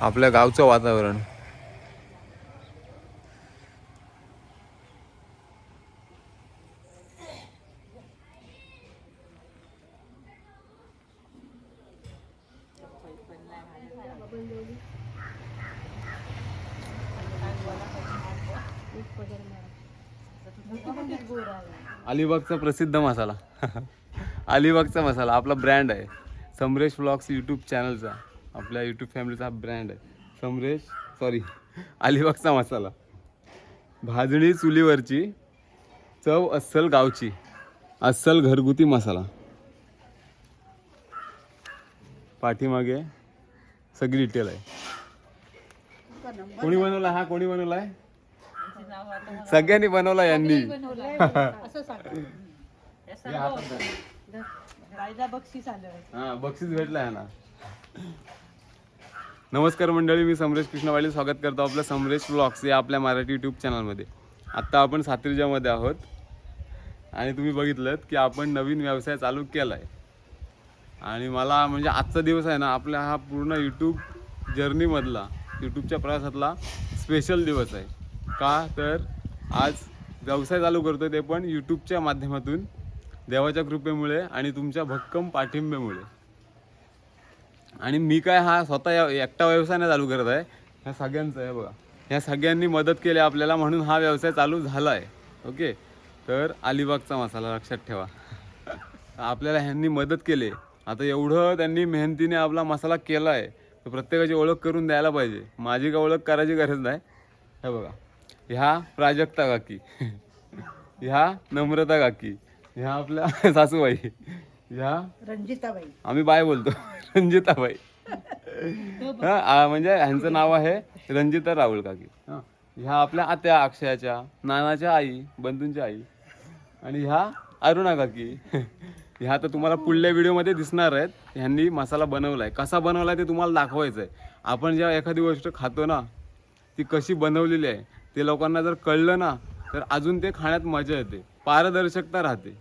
आपल्या गावचं वातावरण. अलिबागचा प्रसिद्ध मसाला. अलिबागचा मसाला आपला ब्रँड आहे. समरेश ब्लॉग्स यूट्यूब चॅनलचा आपल्या यूट्यूब फॅमिलीचा हा ब्रँड आहे. समरेश सॉरी अलिबागचा मसाला. भाजणी चुलीवरची चव अस्सल गावची अस्सल घरगुती मसाला. पाठीमागे सगळी डिटेल आहे. कोणी बनवला हा? कोणी बनवलाय? सगळ्यांनी बनवला यांनी. हा बक्षीस भेटलाय ना नमस्कार मंडळी मी समरेश कृष्णवाडी स्वागत करतो आपल्या समरेश ब्लॉग्स या आपल्या मराठी यूट्यूब चॅनलमध्ये आत्ता आपण सात्रिजामध्ये आहोत. आणि तुम्ही बघितलं की आपण नवीन व्यवसाय चालू केला आहे आणि मला म्हणजे आजचा दिवस आहे ना आपल्या हा पूर्ण यूट्यूब जर्नीमधला यूट्यूबच्या प्रवासातला स्पेशल दिवस आहे. का तर आज व्यवसाय चालू करतो ते पण यूट्यूबच्या माध्यमातून देवाच्या कृपेमुळे आणि तुमच्या भक्कम पाठिंब्यामुळे. आणि मी काय हा स्वतः या- एकटा व्यवसाय नाही चालू करत आहे. ह्या सगळ्यांचं आहे बघा. ह्या सगळ्यांनी मदत केली आपल्याला म्हणून हा व्यवसाय चालू झाला आहे ओके? तर अलिबागचा मसाला लक्षात ठेवा. आपल्याला ह्यांनी मदत केली. आता एवढं त्यांनी मेहनतीने आपला मसाला केला आहे तर प्रत्येकाची ओळख करून द्यायला पाहिजे. माझी का ओळख करायची गरज नाही. हे बघा. ह्या प्राजक्ता काकी. ह्या नम्रता काकी. ह्या आपल्या सासूबाई. ह्या रंजिताबाई. आम्ही बाय बोलतो. रंजिताबाई. हा आ, म्हणजे ह्यांचं नाव आहे रंजिता राहुल काकी. हा. ह्या आपल्या आत्या अक्षयाच्या नानाच्या आई बंधूंच्या आई आणि ह्या अरुणा काकी. ह्या आता तुम्हाला पुढल्या व्हिडिओमध्ये दिसणार आहेत. ह्यांनी मसाला बनवलाय. कसा बनवलाय ते तुम्हाला दाखवायचं आहे आपण जेव्हा एखादी गोष्ट खातो ना ती कशी बनवलेली आहे ते लोकांना जर कळलं ना तर अजून ते खाण्यात मजा येते. पारदर्शकता राहते.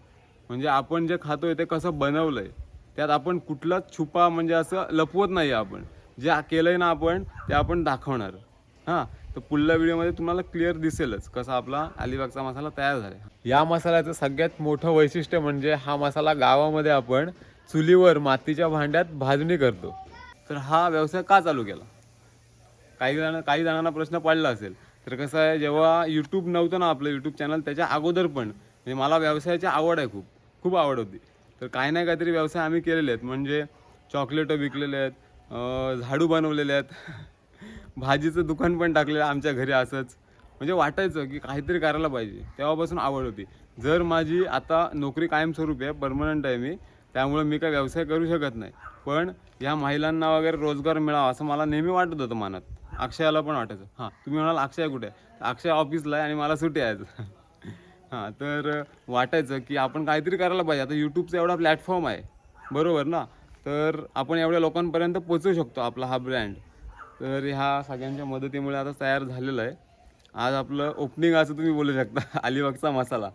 म्हणजे आपण जे खातोय ते कसं बनवलंय त्यात आपण कुठलाच छुपा म्हणजे असं लपवत नाही आपण. जे केलंय ना आपण ते आपण दाखवणार. हां तर पुढल्या व्हिडिओमध्ये तुम्हाला क्लिअर दिसेलच कसा आपला अलिबागचा मसाला तयार झाला या मसाल्याचं सगळ्यात मोठं वैशिष्ट्य म्हणजे हा मसाला गावामध्ये आपण चुलीवर मातीच्या भांड्यात भाजणी करतो. तर हा व्यवसाय का चालू केला? काही जण काही जणांना प्रश्न पडला असेल. तर कसं आहे जेव्हा यूट्यूब नव्हतं ना आपलं यूट्यूब चॅनल त्याच्या अगोदर पण. म्हणजे मला व्यवसायाची आवड आहे खूप. खूप आवड होती. तर काही ना काहीतरी व्यवसाय आम्ही केलेले आहेत. म्हणजे चॉकलेटं विकलेले आहेत झाडू बनवलेले आहेत. भाजीचं दुकान पण टाकलेलं आमच्या घरी असंच. म्हणजे वाटायचं की काहीतरी करायला पाहिजे. तेव्हापासून आवड होती. जर माझी आता नोकरी कायमस्वरूपी आहे परमनंट आहे मी त्यामुळे मी काय व्यवसाय करू शकत नाही. पण या महिलांना वगैरे रोजगार मिळावा असं मला नेहमी वाटत होतं मनात. अक्षयाला पण वाटायचं. हां तुम्ही म्हणाल अक्षय कुठे आहे? अक्षय ऑफिसला आहे आणि मला सुट्टी आहे हां तर वाटायचं की आपण काहीतरी करायला पाहिजे. आता यूट्यूबचा एवढा प्लॅटफॉर्म आहे. बरोबर ना? तर आपण एवढ्या लोकांपर्यंत पोचवू शकतो आपला हा ब्रँड तर ह्या सगळ्यांच्या मदतीमुळे आता तयार झालेलं आहे. आज आपलं ओपनिंग असं तुम्ही बोलू शकता अलिबागचा मसाला.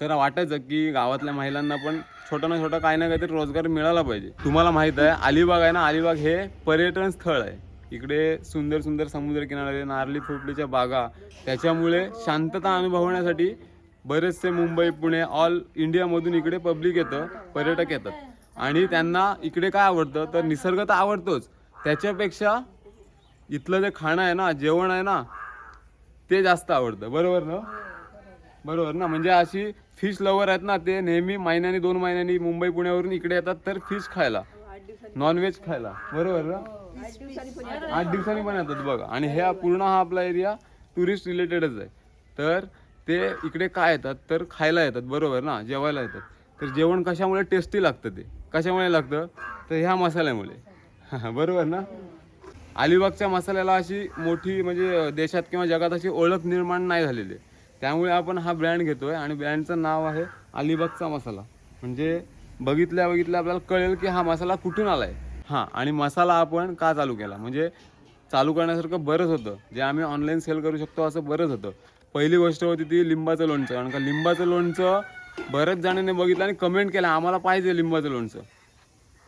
तर वाटायचं की गावातल्या महिलांना पण छोटा ना छोटा काही ना काहीतरी रोजगार मिळाला पाहिजे. तुम्हाला माहीत आहे अलिबाग आहे ना? अलिबाग हे पर्यटन स्थळ आहे. इकडे सुंदर सुंदर समुद्रकिनारे नारळी फुटलीच्या बागा त्याच्यामुळे शांतता अनुभवण्यासाठी बरेचसे मुंबई पुणे ऑल इंडियामधून इकडे पब्लिक येतं पर्यटक येतात. आणि त्यांना इकडे काय आवडतं? तर निसर्ग तर आवडतोच. त्याच्यापेक्षा इथलं जे खाणं आहे ना जेवण आहे ना ते जास्त आवडतं. बरोबर ना? बरोबर ना? म्हणजे अशी फिश लवर आहेत ना ते नेहमी महिन्यानी दोन महिन्यांनी मुंबई पुण्यावरून इकडे येतात तर फिश खायला. नॉनव्हेज खायला. बरोबर ना? आठ दिवसांनी पण येतात बघा. आणि ह्या पूर्ण हा आपला एरिया टुरिस्ट रिलेटेडच आहे. तर ते इकडे काय येतात तर खायला येतात बरोबर ना जेवायला येतात. तर जेवण कशामुळे टेस्टी लागतं ते? कशामुळे लागतं? तर ह्या मसाल्यामुळे. बरोबर ना? अलिबागच्या मसाल्याला अशी मोठी म्हणजे देशात किंवा जगात अशी ओळख निर्माण नाही झालेली. आहे. त्यामुळे आपण हा ब्रँड घेतो आहे आणि ब्रँडचं नाव आहे अलिबागचा मसाला. म्हणजे बघितल्या बघितल्या आपल्याला कळेल की हा मसाला कुठून आला आहे हां आणि मसाला आपण का चालू केला? म्हणजे चालू करण्यासारखं बरंच होतं. जे आम्ही ऑनलाईन सेल करू शकतो असं बरंच होतं. पहिली गोष्ट होती ती लिंबाचं लोणचं. कारण का लिंबाचं लोणचं बऱ्याच जणांनी बघितलं आणि कमेंट केलं आम्हाला पाहिजे लिंबाचं लोणचं.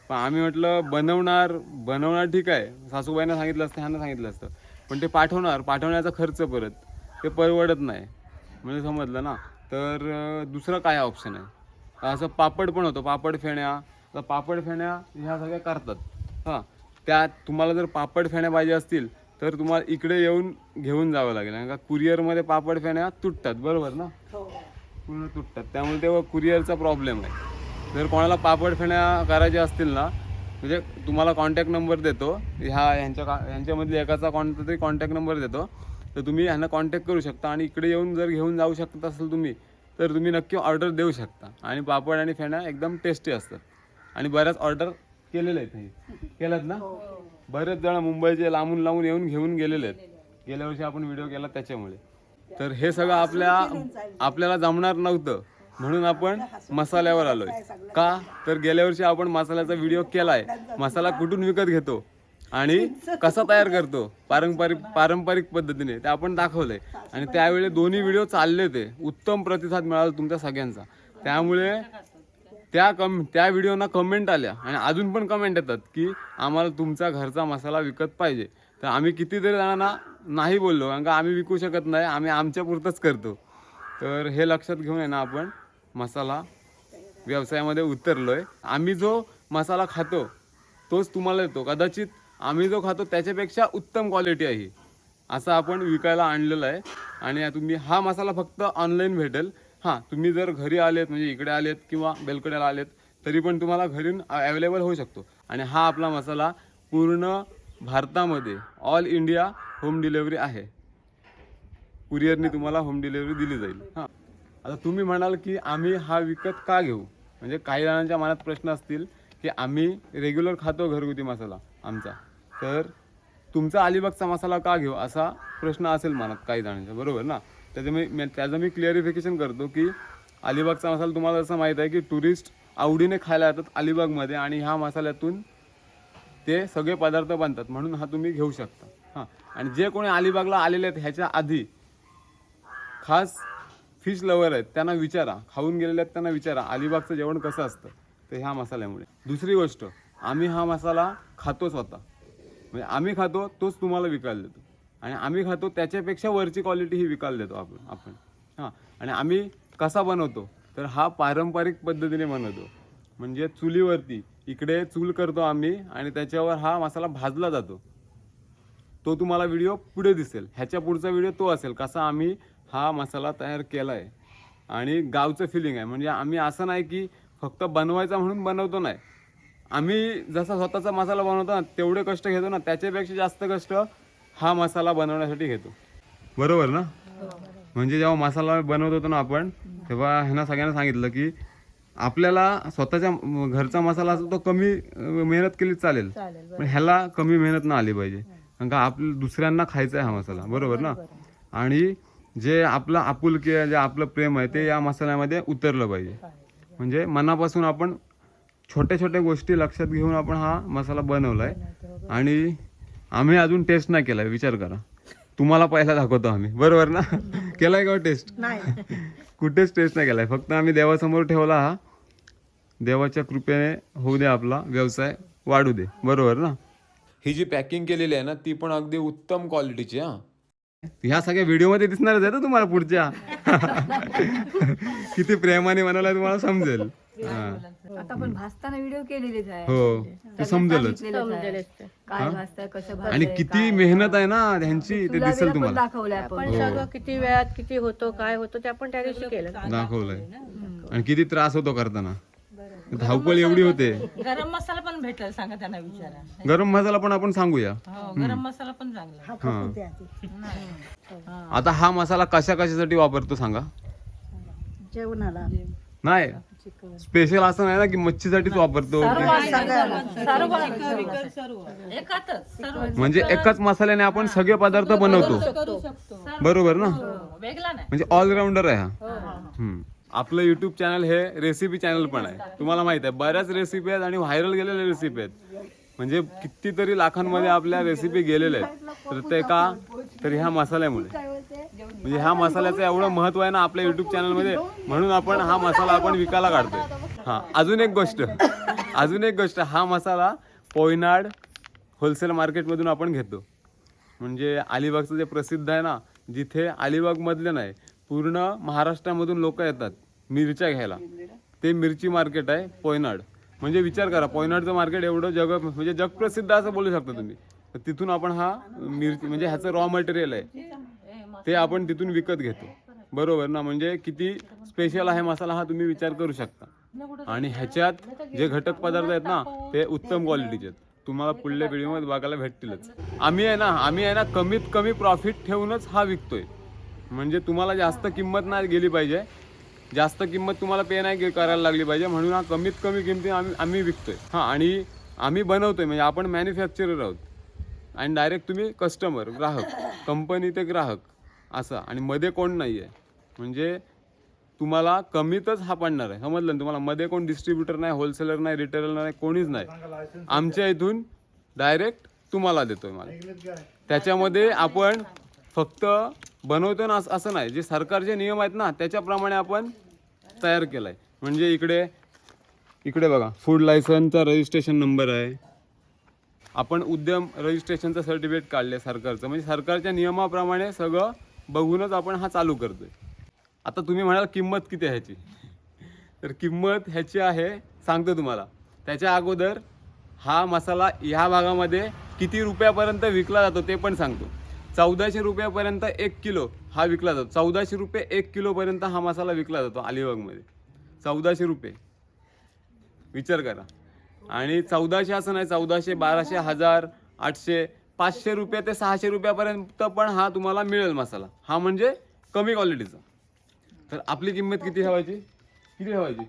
पण आम्ही म्हटलं बनवणार बनवणार ठीक आहे. सासूबाईंना सांगितलं असतं ह्यांना सांगितलं असतं. पण ते पाठवणार पाठवण्याचा खर्च परत. ते परवडत नाही. म्हणजे समजलं ना? तर दुसरं काय ऑप्शन आहे? असं पापड पण होतं. पापड फेण्या. तर पापड फेण्या ह्या सगळ्या करतात. हां. त्या तुम्हाला जर पापड फेण्या पाहिजे असतील तर तुम्हाला इकडे येऊन घेऊन जावं लागेल. कारण का कुरिअरमध्ये पापड फेण्या तुटतात बरोबर ना? पूर्ण तुटतात. त्यामुळे तेव्हा कुरिअरचा प्रॉब्लेम आहे. जर कोणाला पापड फेण्या करायच्या असतील ना म्हणजे तुम्हाला कॉन्टॅक्ट नंबर देतो. ह्या ह्यांच्या का ह्यांच्यामधल्या एकाचा कोणता तरी कॉन्टॅक्ट नंबर देतो. तर तुम्ही ह्यांना कॉन्टॅक्ट करू शकता आणि इकडे येऊन जर घेऊन जाऊ शकत असाल तुम्ही तर तुम्ही नक्की ऑर्डर देऊ शकता. आणि पापड आणि फेण्या एकदम टेस्टी असतात. आणि बऱ्याच ऑर्डर केलेले आहेत. हे केल्यात ना? बरेच जण मुंबईचे लांबून लांबून येऊन घेऊन गेलेले आहेत. गेल्या वर्षी आपण व्हिडिओ केला त्याच्यामुळे. तर हे सगळं आपल्या आपल्याला जमणार नव्हतं. म्हणून आपण मसाल्यावर आलोय. का? तर गेल्या वर्षी आपण मसाल्याचा व्हिडिओ केलाय. मसाला कुठून विकत घेतो? आणि कसा तयार करतो? पारंपरिक पारंपरिक पद्धतीने. ते आपण दाखवलंय. आणि त्यावेळी दोन्ही व्हिडिओ चालले ते उत्तम प्रतिसाद मिळाला तुमच्या सगळ्यांचा. त्यामुळे त्या कम त्या व्हिडिओना कमेंट आल्या आणि अजून पण कमेंट येतात की आम्हाला तुमचा घरचा मसाला विकत पाहिजे. तर आम्ही कितीतरी जणांना नाही बोललो कारण का आम्ही विकू शकत नाही आम्ही आमच्यापुरतंच करतो. तर हे लक्षात घेऊन आहे ना आपण मसाला व्यवसायामध्ये उतरलो आहे आम्ही जो मसाला खातो तोच तुम्हाला येतो कदाचित आम्ही जो खातो त्याच्यापेक्षा उत्तम क्वालिटी आहे असं आपण विकायला आणलेलं आहे. आणि तुम्ही हा मसाला फक्त ऑनलाईन भेटेल. हां. तुम्ही जर घरी आलेत म्हणजे इकडे आलेत किंवा बेलकड्याला आलेत तरी पण तुम्हाला घरी अवेलेबल होऊ शकतो. आणि हा आपला मसाला पूर्ण भारतामध्ये ऑल इंडिया होम डिलेवरी आहे. कुरिअरनी तुम्हाला होम डिलेवरी दिली जाईल. हां. आता तुम्ही म्हणाल की आम्ही हा विकत का घेऊ? म्हणजे काही जणांच्या मनात प्रश्न असतील की आम्ही रेग्युलर खातो घरगुती मसाला आमचा. तर तुमचा अलिबागचा मसाला का घेऊ असा प्रश्न असेल मनात काही जणांच्या. बरोबर ना? त्याचं मी मी- त्याचं मी क्लिअरिफिकेशन करतो की अलिबागचा मसाला तुम्हाला असं माहीत आहे की टुरिस्ट आवडीने खायला येतात अलिबागमध्ये आणि ह्या मसाल्यातून ते सगळे पदार्थ बनतात. म्हणून हा तुम्ही घेऊ शकता. हां. आणि जे कोणी अलिबागला आलेले आहेत ह्याच्या आधी खास फिश लवर आहेत त्यांना विचारा. खाऊन गेलेले आहेत त्यांना विचारा. अलिबागचं जेवण कसं असतं? ते ह्या मसाल्यामुळे. दुसरी गोष्ट आम्ही हा मसाला खातो स्वतः. म्हणजे आम्ही खातो तोच तुम्हाला विकायला देतो. आणि आम्ही खातो त्याच्यापेक्षा वरची क्वालिटी ही विकायला देतो आपण आपण. हां. आणि आम्ही कसा बनवतो तर हा पारंपरिक पद्धतीने बनवतो. म्हणजे चुलीवरती इकडे चूल करतो आम्ही आणि त्याच्यावर हा मसाला भाजला जातो. तो तुम्हाला व्हिडिओ पुढे दिसेल. ह्याच्या पुढचा व्हिडिओ तो असेल कसा आम्ही हा मसाला तयार केला आहे आणि गावचं फिलिंग आहे. म्हणजे आम्ही असं नाही की फक्त बनवायचा म्हणून बनवतो नाही. आम्ही जसा स्वतःचा मसाला बनवतो ना तेवढे कष्ट घेतो ना त्याच्यापेक्षा जास्त कष्ट हा मसाला बनवण्यासाठी घेतो. बरोबर ना? म्हणजे जेव्हा मसाला बनवत होतो ना आपण तेव्हा ह्यांना सगळ्यांना सांगितलं की आपल्याला स्वतःच्या घरचा मसाला असतो तो कमी मेहनत केली चालेल. चालेल पण ह्याला कमी मेहनत ना आली पाहिजे. कारण का आपल्या दुसऱ्यांना खायचा आहे हा मसाला. बरोबर ना? आणि जे आपलं आपुलकी आहे जे आपलं प्रेम आहे ते या मसाल्यामध्ये उतरलं पाहिजे. म्हणजे मनापासून आपण छोट्या छोट्या गोष्टी लक्षात घेऊन आपण हा मसाला बनवलाय. आणि आम्ही अजून टेस्ट नाही केलाय विचार करा. तुम्हाला पहिला दाखवतो आम्ही. बरोबर ना? केलाय का टेस्ट नाही. कुठेच टेस्ट नाही केलाय. फक्त आम्ही देवासमोर ठेवला हा. देवाच्या कृपेने होऊ दे आपला व्यवसाय वाढू दे. बरोबर ना? ही जी पॅकिंग केलेली आहे ना ती पण अगदी उत्तम क्वालिटीची हा. ह्या सगळ्या व्हिडिओमध्ये दिसणारच आहे ना तुम्हाला पुढच्या? किती प्रेमाने बनवलाय तुम्हाला समजेल. हा. आता पण भाजताना व्हिडिओ केलेलेच आहे हो ते समजेलच. काय कसं आणि किती काय. मेहनत आहे ना त्यांची ते तुला दिसेल पण तुम्हाला. दाखवलंय आपण. पण सगळं किती वेळात किती होतो काय होतो ते आपण त्या दिवशी केलं. दाखवलंय. आणि किती त्रास होतो करताना. धावपळ एवढी होते. गरम मसाला पण भेटेल सांगा त्यांना विचारा. गरम मसाला पण आपण सांगूया. हो गरम मसाला पण चांगला हा. आता हा मसाला कशा कशासाठी वापरतो सांगा. जेवणाला. नाही. स्पेशल असं नाही ना की मच्छीसाठीच वापरतो. एकातच सर्व म्हणजे एकाच मसाल्याने आपण सगळे पदार्थ बनवतो. बरोबर ना? वेगळा नाही. म्हणजे ऑलराऊंडर आहे हा. हम्म. आपलं युट्यूब चॅनल हे रेसिपी चॅनल पण आहे. तुम्हाला माहीत आहे बऱ्याच रेसिपी आहेत आणि व्हायरल गेलेल्या रेसिपी आहेत. म्हणजे कितीतरी लाखांमध्ये आपल्या रेसिपी गेलेल्या आहेत. तर ते का? तर ह्या मसाल्यामुळे. म्हणजे ह्या मसाल्याचं एवढं महत्त्व आहे ना आपल्या युट्यूब चॅनलमध्ये म्हणून आपण हा मसाला आपण विकायला काढतोय. हा अजून एक गोष्ट. अजून एक गोष्ट. हा मसाला पोयनाड होलसेल मार्केटमधून आपण घेतो. म्हणजे अलिबागचं जे प्रसिद्ध आहे ना जिथे अलिबागमधले नाही पूर्ण महाराष्ट्रामधून लोक येतात मिरच्या घ्यायला. ते मिरची मार्केट आहे पोयनाड म्हणजे विचार करा पोयनाडचं मार्केट एवढं जग म्हणजे जगप्रसिद्ध असं बोलू शकता तुम्ही. तर तिथून आपण हा मिरची म्हणजे ह्याचं रॉ मटेरियल आहे. ते आपण तिथून विकत घेतो. बरोबर ना? म्हणजे किती स्पेशल आहे मसाला हा तुम्ही विचार करू शकता. आणि ह्याच्यात जे घटक पदार्थ आहेत ना ते उत्तम क्वालिटीचे आहेत. तुम्हाला पुढल्या पिढीमध्ये बघायला भेटतीलच. आम्ही आहे ना आम्ही आहे ना कमीत कमी प्रॉफिट ठेवूनच हा विकतोय. म्हणजे तुम्हाला जास्त किंमत नाही गेली पाहिजे. जास्त किंमत तुम्हाला पे नाही करायला लागली पाहिजे. म्हणून हा कमीत कमी किमती आम्ही आम्ही विकतोय. हां आणि आम्ही बनवतोय. म्हणजे आपण मॅन्युफॅक्चरर आहोत. आणि डायरेक्ट तुम्ही कस्टमर ग्राहक. कंपनी ते ग्राहक. असं. आणि मध्ये कोण नाही आहे म्हणजे तुम्हाला कमीतच हा पडणार आहे. समजलं ना तुम्हाला? मध्ये कोण डिस्ट्रीब्युटर नाही होलसेलर नाही रिटेलर नाही कोणीच नाही. आमच्या इथून डायरेक्ट तुम्हाला देतोय मला. त्याच्यामध्ये आपण फक्त बनवतो ना असं- असं नाही. जे सरकारचे नियम आहेत ना त्याच्याप्रमाणे आपण तयार केलं आहे म्हणजे इकडे इकडे बघा. फूड लायसनचा रजिस्ट्रेशन नंबर आहे. आपण उद्यम रजिस्ट्रेशनचं सर्टिफिकेट काढले सरकारचं. म्हणजे सरकारच्या नियमाप्रमाणे सगळं बघूनच आपण हा चालू करतोय. आता तुम्ही म्हणाल किंमत किती ह्याची? तर किंमत ह्याची आहे सांगतो तुम्हाला. त्याच्या अगोदर हा मसाला ह्या भागामध्ये किती रुपयापर्यंत विकला जातो ते पण सांगतो. चौदाशे रुपयापर्यंत एक किलो हा विकला जातो. चौदाशे रुपये एक किलोपर्यंत हा मसाला विकला जातो अलिबागमध्ये. चौदाशे रुपये. विचार करा. आणि चौदाशे असं नाही चौदाशे बाराशे हजार आठशे पाचशे रुपये ते सहाशे रुपयापर्यंत पण हा तुम्हाला मिळेल मसाला. हा म्हणजे कमी क्वालिटीचा तर आपली किंमत किती ठेवायची? किती ठेवायची?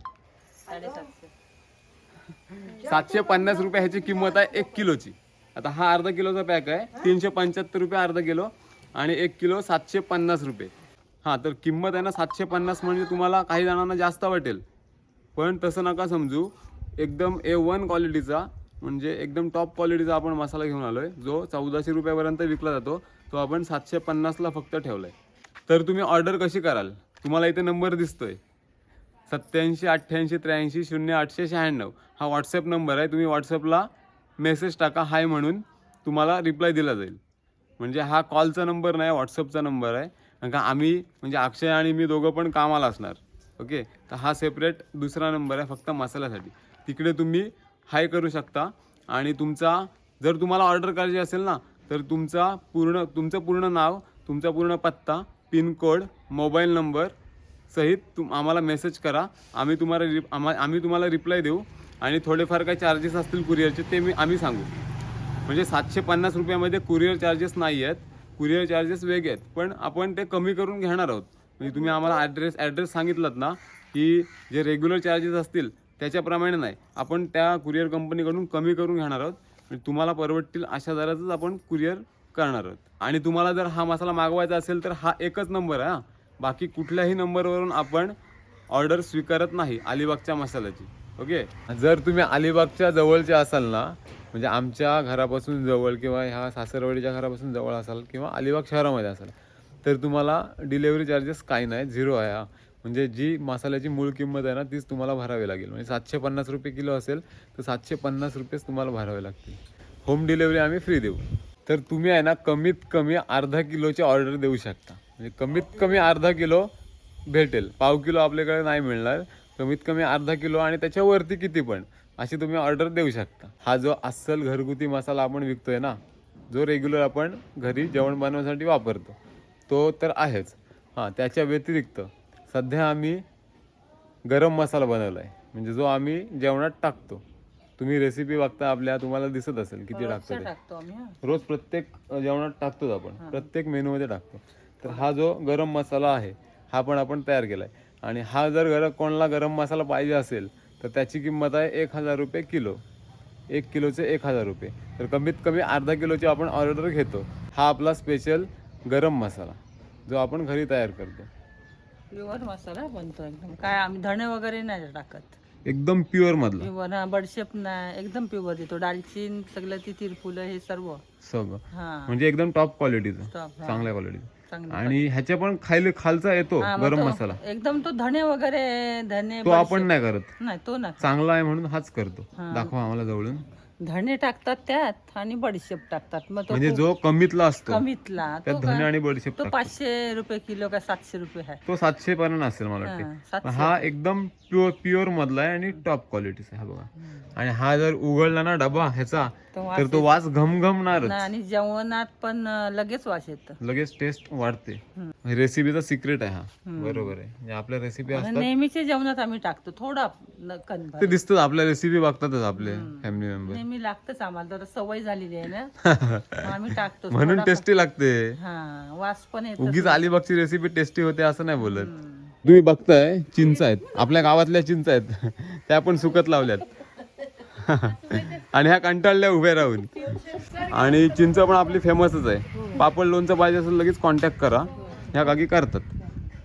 सातशे पन्नास रुपये ह्याची किंमत आहे एक किलोची. आता हा अर्धा किलोचा पॅक आहे. तीनशे पंच्याहत्तर रुपये अर्धा किलो आणि एक किलो सातशे पन्नास रुपये. हां तर किंमत आहे ना सातशे पन्नास म्हणजे तुम्हाला काही जणांना जास्त वाटेल. पण तसं नका समजू. एकदम ए वन क्वालिटीचा म्हणजे एकदम टॉप क्वालिटीचा आपण मसाला घेऊन आलो आहे जो चौदाशे रुपयापर्यंत विकला जातो. तो आपण सातशे पन्नासला फक्त ठेवला आहे तर तुम्ही ऑर्डर कशी कराल? तुम्हाला इथे नंबर दिसतो आहे सत्याऐंशी अठ्ठ्याऐंशी त्र्याऐंशी शून्य आठशे शहाण्णव. हा व्हॉट्सअप नंबर आहे. तुम्ही व्हॉट्सअपला मेसेज टाका हाय म्हणून तुम्हाला रिप्लाय दिला जाईल. म्हणजे हा कॉलचा नंबर नाही व्हॉट्सअपचा नंबर आहे. कारण का आम्ही म्हणजे अक्षय आणि मी दोघं पण कामाला असणार. ओके? तर हा सेपरेट दुसरा नंबर आहे फक्त मसाल्यासाठी. तिकडे तुम्ही हाय करू शकता. आणि तुमचा जर तुम्हाला ऑर्डर करायची असेल ना तर तुमचा पूर्ण तुमचं पूर्ण नाव तुमचा पूर्ण पत्ता पिनकोड मोबाईल नंबर सहित तुम आम्हाला मेसेज करा. आम्ही तुम्हाला रिप आम्हा आम्ही तुम्हाला रिप्लाय देऊ. आणि थोडेफार काही चार्जेस असतील कुरिअरचे ते मी आम्ही सांगू. म्हणजे सातशे पन्नास रुपयामध्ये कुरिअर चार्जेस नाही आहेत. कुरिअर चार्जेस वेगळे आहेत. पण आपण ते कमी करून घेणार आहोत. म्हणजे तुम्ही आम्हाला ॲड्रेस ॲड्रेस सांगितलात ना की जे रेग्युलर चार्जेस असतील त्याच्याप्रमाणे नाही. आपण त्या कुरिअर कंपनीकडून कमी करून घेणार आहोत. म्हणजे तुम्हाला परवडतील अशा दरातच आपण कुरिअर करणार आहोत. आणि तुम्हाला जर हा मसाला मागवायचा असेल तर हा एकच नंबर आहे बाकी कुठल्याही नंबरवरून आपण ऑर्डर स्वीकारत नाही अलिबागच्या मसाल्याची. ओके? जर तुम्ही अलिबागच्या जवळचे असाल ना म्हणजे आमच्या घरापासून जवळ किंवा ह्या सासरवाडीच्या घरापासून जवळ असाल किंवा अलिबाग शहरामध्ये असाल तर तुम्हाला डिलेवरी चार्जेस काही नाही झिरो आहे हा. म्हणजे जी मसाल्याची मूळ किंमत आहे ना तीच तुम्हाला भरावी लागेल. म्हणजे सातशे पन्नास रुपये किलो असेल तर सातशे पन्नास रुपयेच तुम्हाला भरावे लागतील. होम डिलेवरी आम्ही फ्री देऊ. तर तुम्ही आहे ना कमीत कमी अर्धा किलोची ऑर्डर देऊ शकता. म्हणजे कमीत कमी अर्धा किलो भेटेल. पाव किलो आपल्याकडे नाही मिळणार. कमीत कमी अर्धा किलो आणि त्याच्यावरती किती पण अशी तुम्ही ऑर्डर देऊ शकता. हा जो अस्सल घरगुती मसाला आपण विकतोय ना जो रेग्युलर आपण घरी जेवण बनवण्यासाठी वापरतो तो तर आहेच. हां त्याच्या व्यतिरिक्त सध्या आम्ही गरम मसाला बनवला आहे म्हणजे जो आम्ही जेवणात टाकतो. तुम्ही रेसिपी बघता आपल्या तुम्हाला दिसत असेल किती टाकतो. रोज प्रत्येक जेवणात टाकतोच आपण. प्रत्येक मेनूमध्ये टाकतो. तर हा जो गरम मसाला आहे हा पण आपण तयार केला आहे आणि हा जर गरम कोणाला गरम मसाला पाहिजे असेल तर त्याची किंमत आहे एक हजार रुपये किलो. एक किलोचे एक हजार रुपये. तर कमीत कमी अर्धा किलोची आपण ऑर्डर घेतो. हा आपला स्पेशल गरम मसाला जो आपण घरी तयार करतो. प्युअर मसाला बनतो एकदम. काय आम्ही धणे वगैरे नाही टाकत. एकदम प्युअर मधला. प्युअर हा बडशेप नाही एकदम प्युअर देतो. दालचीन सगळं ती तिरफुलं हे सर्व. सगळं. हा. म्हणजे एकदम टॉप क्वालिटीचं Top, हा. चांगल्या क्वालिटीचं आणि ह्याच्या पण खायला खालचा येतो हा, मग गरम तो मसाला. एकदम तो धणे वगैरे धणे तो आपण नाही करत. नाही तो ना चांगला आहे म्हणून हाच करतो. दाखवा आम्हाला जवळून. धणे टाकतात त्यात आणि बडीशेप टाकतात. मग तो म्हणजे जो कमीतला असतो कमीतला त्यात तो धने का- आणि बडीशेप तो. पाचशे रुपये किलो का सातशे रुपये आहे. तो सातशे पर्यंत असेल मला हा, वाटते सातशे. हा एकदम प्युअर प्युअर मधला आहे आणि टॉप क्वालिटीचा आहे हा बघा. आणि हा जर उघडला ना डबा ह्याचा तो वास तर तो वास घमघमणारच. आणि जेवणात पण अं, लगेच वास येतं. लगेच टेस्ट वाढते. रेसिपीचा सिक्रेट आहे हा. बरोबर आहे. म्हणजे आपल्या रेसिपी असतात. नेहमीच्या जेवणात आम्ही टाकतो. थोडा ते दिसतात आपल्या रेसिपी बघतातच आपले फॅमिली मेंबर नेहमी लागतच आम्हाला. तर सवय झालेली आहे ना. आम्ही टाकतो म्हणून टेस्टी लागते. वास पण येतो उगीच अलिबागची रेसिपी टेस्टी होते असं नाही बोलत. तुम्ही बघताय चिंच आहेत. आपल्या गावातल्या चिंच आहेत. त्या पण सुकत लावल्यात. आणि ह्या कंटाळल्या उभ्या राहून. आणि चिंच पण आपली फेमसच आहे. पापड लोणचं पाहिजे असेल लगेच कॉन्टॅक्ट करा. ह्या काकी करतात.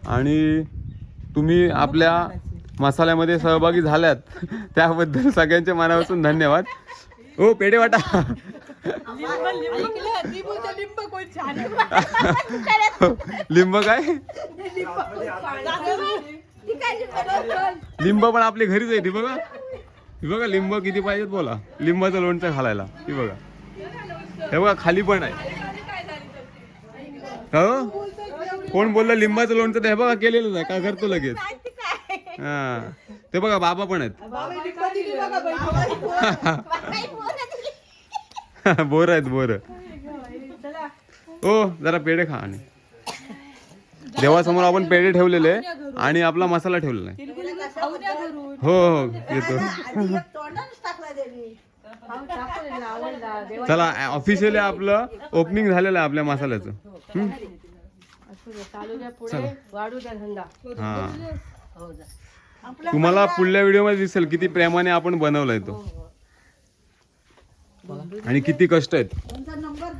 आणि तुम्ही आपल्या मसाल्यामध्ये सहभागी झाल्यात त्याबद्दल सगळ्यांच्या मनापासून धन्यवाद. ओ पेढे वाटा. लिंब काय? लिंब पण आपली घरीच आहे ती बघा. ती बघा लिंब किती पाहिजेत बोला. लिंबाचं लोणचं घालायला ती बघा. हे बघा खाली पण आहे. हो? कोण बोललं लिंबाचं लोणचं ते हे बघा केलेलं आहे का करतो लगेच? हा. ते बघा बाबा पण आहेत. बोर आहेत बोर. ओ जरा पेढे खा आणि. देवासमोर आपण पेढे ठेवलेले आणि आपला मसाला ठेवलेला आहे. हो हो येतो. चला ऑफिशियली आपलं ओपनिंग झालेलं आहे आपल्या मसाल्याचं. चालू द्या पुढे वाढू द्या धंदा. हा. तुम्हाला पुढल्या व्हिडिओमध्ये दिसेल किती प्रेमाने आपण बनवलाय तो. आणि किती कष्ट आहेत.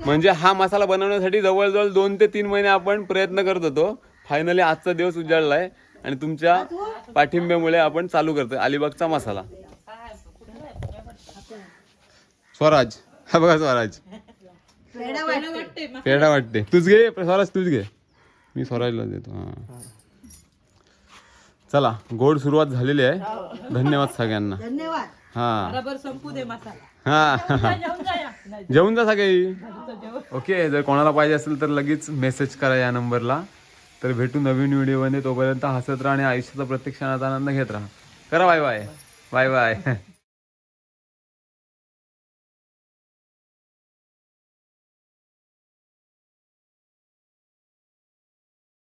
म्हणजे हा मसाला बनवण्यासाठी जवळजवळ दोन ते तीन महिने आपण प्रयत्न करत होतो. फायनली आजचा दिवस उजाडलाय आणि तुमच्या पाठिंब्यामुळे आपण चालू करतोय. अलिबागचा मसाला. स्वराज. हा बघा स्वराज. पेढा वाटते. तूच घे स्वराज तूच घे. मी स्वराजला देतो हा. चला गोड सुरुवात झालेली आहे. धन्यवाद सगळ्यांना. हा. बरोबर संपू दे मसाला. हा. जेवून जा सगळे. ओके जर कोणाला पाहिजे असेल तर लगेच मेसेज करा या नंबरला. तर भेटू नवीन व्हिडिओमध्ये. तोपर्यंत हसत राहा आणि आयुष्याचा प्रत्येक क्षणाचा आनंद घेत राहा. करा बाय बाय. Bye bye.